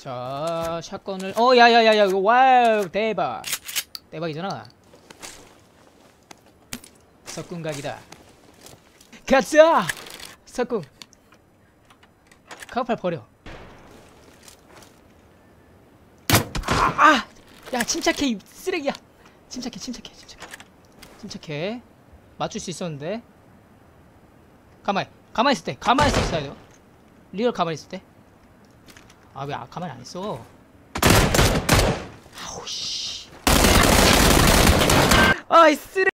자 샷건을 어 야야야야 이거 와우 대박. 대박이잖아. 석궁각이다. 가자! 석궁. 카우팔 버려. 아야 침착해 이 쓰레기야. 침착해 침착해 침착해. 침착해. 맞출 수 있었는데. 가만히 가만히 있을 때 가만히 있어야 돼요 리얼 가만히 있을 때 아왜 아, 가만히 안 있어? 아우 씨. 아이 쓰레.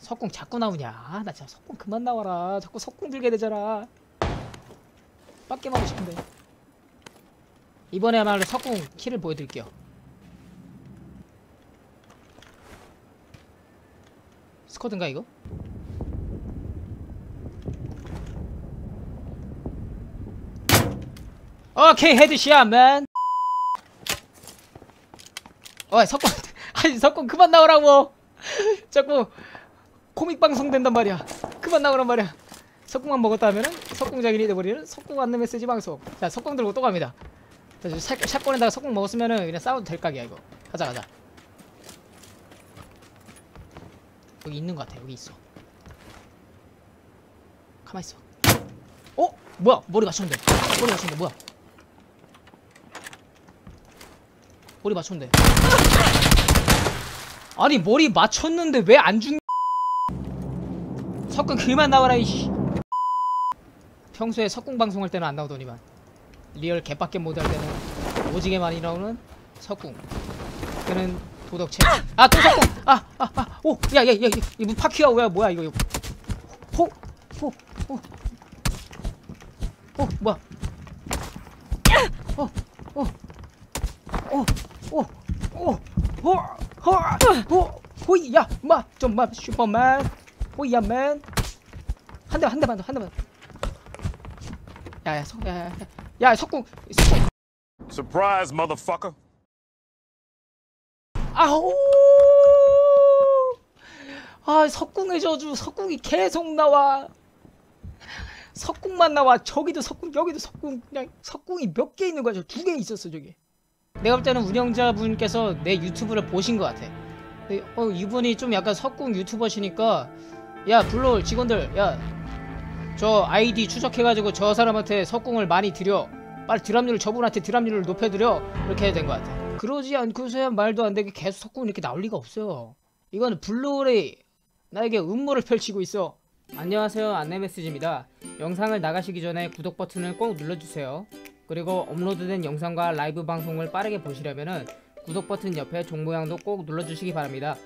석궁 자꾸 나오냐? 아, 나 진짜 석궁 그만 나와라. 자꾸 석궁 들게 되잖아. 빡게 하고 싶은데. 이번에야말로 석궁 키를 보여드릴게요. 스쿼드인가 이거? 오케이 헤드샷 맨. 어이 석궁 아니 석궁 그만 나오라고. 자꾸 코믹 방송 된단 말이야. 그만 나오란 말이야. 석궁만 먹었다 하면은 석궁장인이 돼버리는 석궁 안내 메시지 방송. 자 석궁 들고 또 갑니다. 자, 샷건에다가 석궁 먹었으면은 그냥 싸워도 될 각이야 이거. 가자 가자. 여기 있는 것 같아 여기 있어. 가만 있어. 어? 뭐야? 머리 맞췄는데. 머리 맞췄는데 뭐야 머리 맞췄는데 아니 머리 맞췄는데 왜 안 죽? 석궁 그만 나와라 이씨. 평소에 석궁 방송할 때는 안 나오더니만. 리얼 개빡게 모드 할 때는 오지게 많이 나오는 석궁. 그는 도덕체. 아 또 석궁! 아 아 아오 야 야야 이거 파퀴야 뭐야. 뭐야 이거 이거. 호호호호 어, 뭐야? 어어어어 어어어어 호이야 마 좀마 슈퍼맨. 호이야 맨 한 대만 한 대만 더한 대만. 더. 야야 석 야야. 야 석궁 석궁. Surprise, motherfucker. 아우. 아 석궁의 저주 석궁이 계속 나와. 석궁만 나와. 저기도 석궁 여기도 석궁. 그냥 석궁이 몇 개 있는 거야 저 두 개 있었어 저기. 내가 볼 때는 운영자분께서 내 유튜브를 보신 것 같아 어 이분이 좀 약간 석궁 유튜버시니까 야 블루 직원들 야 저 아이디 추적해가지고 저 사람한테 석궁을 많이 드려. 빨리 드랍률을 저분한테 드랍률을 높여드려. 이렇게 된것 같아. 그러지 않고서야 말도 안 되게 계속 석궁 이렇게 나올 리가 없어요 이거는 블루레이 나에게 음모를 펼치고 있어. 안녕하세요. 안내메시지입니다. 영상을 나가시기 전에 구독 버튼을 꼭 눌러주세요. 그리고 업로드된 영상과 라이브 방송을 빠르게 보시려면 구독 버튼 옆에 종 모양도 꼭 눌러주시기 바랍니다